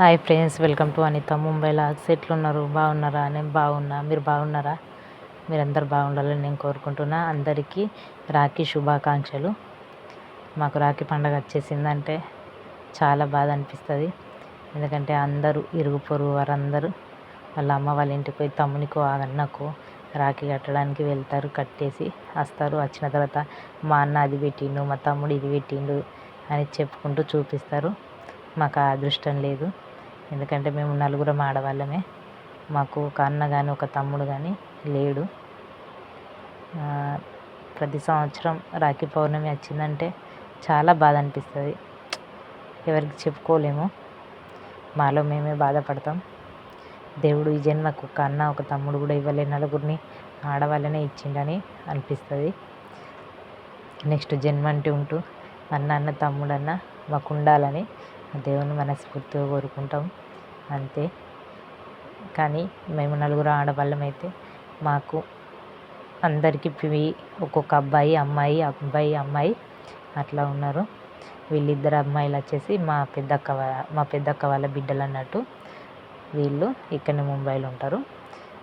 Hi friends welcome to Anitha. Mumbai logs ఎట్లున్నారు? బాగున్నారా? నేను బాగున్నా. మీరు బాగున్నారా? మీరందరూ బాగుండాలని నేను కోరుకుంటున్నా. అందరికీ రాఖీ శుభాకాంక్షలు. మాకు రాఖీ పండగ వచ్చేసిందంటే చాలా బాధ అనిపిస్తుంది. ఎందుకంటే అందరూ ఇరుగు పొరుగు వారందరూ వాళ్ళ అమ్మ వాళ్ళ ఇంటికి పోయి తమ్మునికో అన్నకో రాఖీ కట్టడానికి వెళ్తారు కట్టేసి వస్తారు. వచ్చిన తర్వాత మా అన్న అది పెట్టిండు మా తమ్ముడు ఇది పెట్టిండు అని చెప్పుకుంటూ చూపిస్తారు. మాకు ఆ అదృష్టం లేదు. ఎందుకంటే మేము నలుగురం ఆడవాళ్ళమే. మాకు ఒక అన్న కానీ ఒక తమ్ముడు కానీ లేడు. ప్రతి సంవత్సరం రాఖీ పౌర్ణమి వచ్చిందంటే చాలా బాధ అనిపిస్తుంది. ఎవరికి చెప్పుకోలేము. మాలో మేమే బాధపడతాం. దేవుడు ఈ జన్మకు ఒక అన్న ఒక తమ్ముడు కూడా ఇవ్వలే నలుగురిని ఆడవాళ్ళనే ఇచ్చిండని అనిపిస్తుంది. నెక్స్ట్ జన్మ అంటూ ఉంటూ అన్న అన్న తమ్ముడన్న మాకు ఉండాలని దేవుని మనస్ఫూర్తిగా కోరుకుంటాం. అంతే. కానీ మేము నలుగురు ఆడవాళ్ళం అయితే మాకు అందరికీ ఒక్కొక్క అబ్బాయి అమ్మాయి అబ్బాయి అమ్మాయి అట్లా ఉన్నారు. వీళ్ళిద్దరు అమ్మాయిలు వచ్చేసి మా పెద్దక్క మా పెద్దక్క వాళ్ళ బిడ్డలు అన్నట్టు వీళ్ళు ఇక్కడనే ముంబైలో ఉంటారు.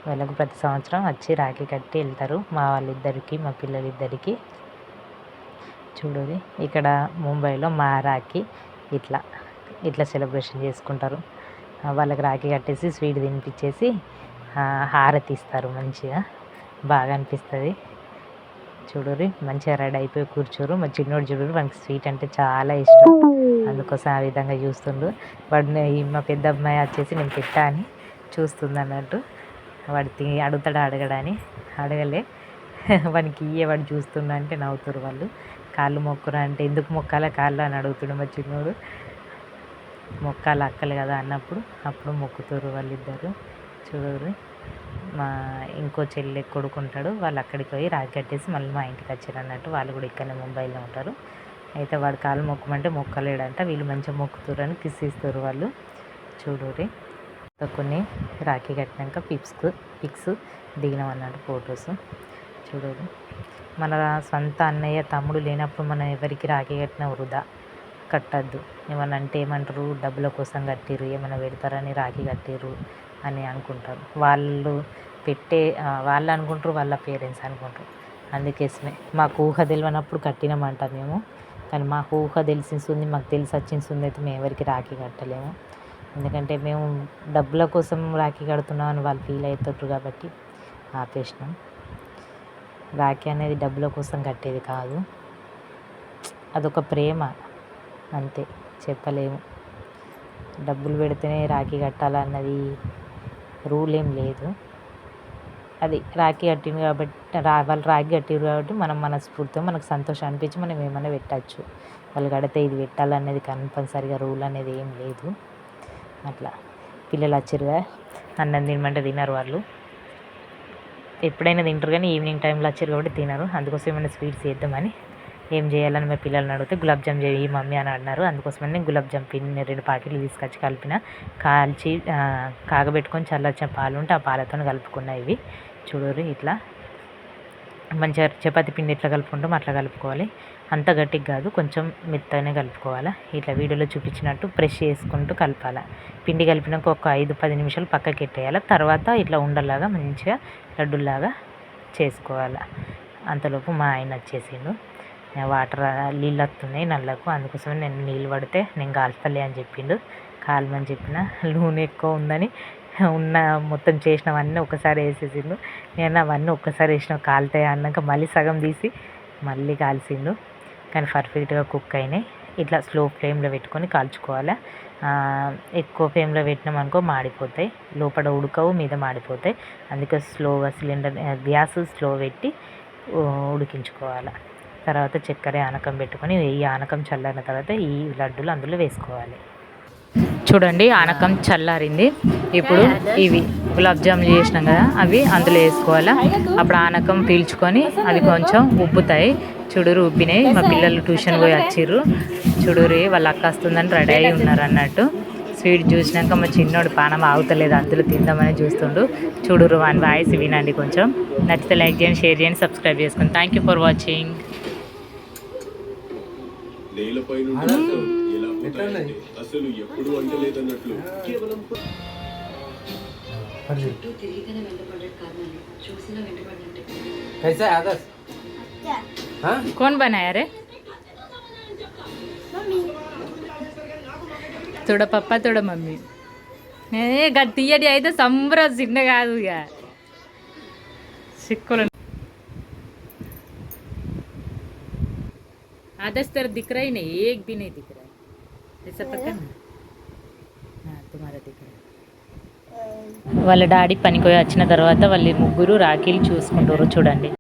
వీళ్ళకు ప్రతి సంవత్సరం వచ్చి రాఖీ కట్టి వెళ్తారు. మా వాళ్ళిద్దరికి మా పిల్లలిద్దరికి. చూడది ఇక్కడ ముంబైలో మా రాఖీ ఇట్లా. ఇట్లా సెలబ్రేషన్ చేసుకుంటారు. వాళ్ళకి రాఖీ కట్టేసి స్వీట్ తినిపించేసి హారతి ఇస్తారు మంచిగా. బాగా అనిపిస్తుంది. చూడరు మంచిగా రెడీ అయిపోయి కూర్చోరు. మా చిన్నోడు చూడరు మనకి స్వీట్ అంటే చాలా ఇష్టం. అందుకోసం ఆ విధంగా చూస్తుండు. వాడిని ఈ మా పెద్ద అమ్మాయి వచ్చేసి నేను పెట్టా అని చూస్తుంది అన్నట్టు. వాడు తి అడుగుతాడు అడగడని. అడగలే. వానికి ఇయ్యే వాడు చూస్తుండ అంటే నవ్వుతారు వాళ్ళు. కాళ్ళు మొక్కురా అంటే ఎందుకు మొక్కాలా కాళ్ళు అని అడుగుతుండు మా చిన్నోడు. మొక్కాలి అక్కలు కదా అన్నప్పుడు అప్పుడు మొక్కుతారు వాళ్ళిద్దరు. చూడరు మా ఇంకో చెల్లి కొడుకుంటాడు వాళ్ళు అక్కడికి పోయి రాగి కట్టేసి మళ్ళీ మా ఇంటికి వచ్చారు అన్నట్టు వాళ్ళు కూడా ఇక్కడనే ముంబైలో ఉంటారు. అయితే వాడు కాలు మొక్కమంటే మొక్కలేడంట వీళ్ళు మంచిగా మొక్కుతారు అని కిస్ ఇస్తారు వాళ్ళు. చూడురి కొన్ని రాఖీ కట్టినాక పిక్స్ పిక్స్ దిగినాం అన్నట్టు ఫొటోస్. చూడరు మన సొంత అన్నయ్య తమ్ముడు లేనప్పుడు మనం ఎవరికి రాఖీ కట్టిన వృధా. కట్టద్దు. ఏమన్నా అంటే ఏమంటారు? డబ్బుల కోసం కట్టిర్రు ఏమైనా పెడతారని రాఖీ కట్టిర్రు అని అనుకుంటారు. వాళ్ళు పెట్టే వాళ్ళు అనుకుంటారు వాళ్ళ పేరెంట్స్ అనుకుంటారు. అందుకేసమే మాకు ఊహ తెలియనప్పుడు కట్టినామంటాం మేము. కానీ మాకు ఊహ తెలిసింది మాకు తెలిసి వచ్చింది అయితే మేము ఎవరికి రాఖీ కట్టలేము. ఎందుకంటే మేము డబ్బుల కోసం రాఖీ కడుతున్నాం అని వాళ్ళు ఫీల్ అవుతారు కాబట్టి ఆపేసినాం. రాఖీ అనేది డబ్బుల కోసం కట్టేది కాదు. అదొక ప్రేమ. అంతే చెప్పలేము. డబ్బులు పెడితేనే రాఖీ కట్టాలన్నది రూల్ ఏం లేదు. అది రాఖీ కట్టింది కాబట్టి రా వాళ్ళు రాఖీ కట్టిరు కాబట్టి మనం మనస్ఫూర్తిగా మనకు సంతోషం అనిపించి మనం ఏమైనా పెట్టచ్చు. వాళ్ళు కడితే ఇది పెట్టాలనేది కంపల్సరిగా రూల్ అనేది ఏం లేదు. అట్లా. పిల్లలు వచ్చిరుగా అన్నం తినమంటే తినరు వాళ్ళు. ఎప్పుడైనా తింటారు కానీ ఈవినింగ్ టైంలో వచ్చారు కాబట్టి తినరు. అందుకోసం ఏమైనా స్వీట్స్ చేద్దామని ఏం చేయాలని మా పిల్లల్ని అడిగితే గులాబ్ జామ్ చేయి మమ్మీ అని అన్నారు. అందుకోసమని నేను గులాబ్ జామ్ పిన్ని రెండు ప్యాకెట్లు తీసుకొచ్చి కలిపిన. కాల్చి కాగబెట్టుకొని చల్లొచ్చిన పాలు ఉంటే ఆ పాలతో కలుపుకున్న ఇవి. చూడరు ఇట్లా. మంచిగా చపాతి పిండి ఎట్లా కలుపుకుంటాం అట్లా కలుపుకోవాలి. అంత గట్టిగా కాదు కొంచెం మెత్తగానే కలుపుకోవాలి. ఇట్లా వీడియోలో చూపించినట్టు ప్రెష్ చేసుకుంటూ కలపాలి. పిండి కలిపినాక ఒక ఐదు పది నిమిషాలు పక్కకి పెట్టేయాలి తర్వాత ఇట్లా ఉండలాగా మంచిగా లడ్డులాగా చేసుకోవాలి. అంతలోపు మా ఆయన వచ్చేసిండు. వాటర్ నీళ్ళు వస్తున్నాయి నల్లకు. అందుకోసమే నేను నీళ్ళు పడితే నేను కాల్స్తలే అని చెప్పిండు. కాలమని చెప్పిన నూనె ఎక్కువ ఉందని ఉన్న మొత్తం చేసినవన్నీ ఒకసారి వేసేసిండు. నేను అవన్నీ ఒక్కసారి వేసిన కాలుతాయి అన్నాక మళ్ళీ సగం తీసి మళ్ళీ కాల్చిండు. కానీ పర్ఫెక్ట్గా కుక్ అయినాయి. ఇట్లా స్లో ఫ్లేమ్లో పెట్టుకొని కాల్చుకోవాలి? ఎక్కువ ఫ్లేమ్లో పెట్టినాం అనుకో మాడిపోతాయి. లోపల ఉడకవు మీద మాడిపోతాయి. అందుకే స్లోగా సిలిండర్ గ్యాస్ స్లో పెట్టి ఉడికించుకోవాలి? తర్వాత చక్కెర ఆనకం పెట్టుకొని ఈ ఆనకం చల్లారిన తర్వాత ఈ లడ్డూలు అందులో వేసుకోవాలి. చూడండి ఆనకం చల్లారింది. ఇప్పుడు ఇవి గులాబ్ జాములు చేసినాం కదా అవి అందులో వేసుకోవాలా? అప్పుడు ఆనకం పీల్చుకొని అవి కొంచెం ఉబ్బుతాయి. చుడురు ఉబ్బినాయి. మా పిల్లలు ట్యూషన్ పోయి వచ్చిర్రు. చుడురి వాళ్ళ అక్క వస్తుందని రెడీ అయి ఉన్నారు అన్నట్టు. స్వీట్ చూసినాక మా చిన్నోడు పానం ఆగుతలేదు అందులో తిందామని చూస్తుండు. చూడురు వాని వాయిస్ వినండి కొంచెం. నచ్చితే లైక్ చేయండి షేర్ చేయండి సబ్స్క్రైబ్ చేసుకోండి థ్యాంక్ యూ ఫర్ వాచింగ్ నేలపై నుండి ఇలా ఎట్లున్నాయి అసలు ఎప్పుడు వంటలేదన్నట్లు కేవలం హర్షి చుట్టూ తిరిగితేనే వెంటపడ్డాడు కారణాలు చూసినా వెంటపడ్డంటే कैसा है आदर्श हाँ कौन बनाया रे తోడ పప్ప తోడ మమ్మీ ఏ గట్టియడి అయితే సంబరం చిన్న కాదు ఇక చిక్కులు आदर्श तेरा दिख रहा ही नहीं एक भी नहीं दिख रहा है ऐसा पता ना हाँ तुम्हारा दिख रहा है వాళ్ళ డాడీ పనికి పోయి వచ్చిన తర్వాత వాళ్ళ ముగ్గురు రాఖీలు చూసుకుంటారు చూడండి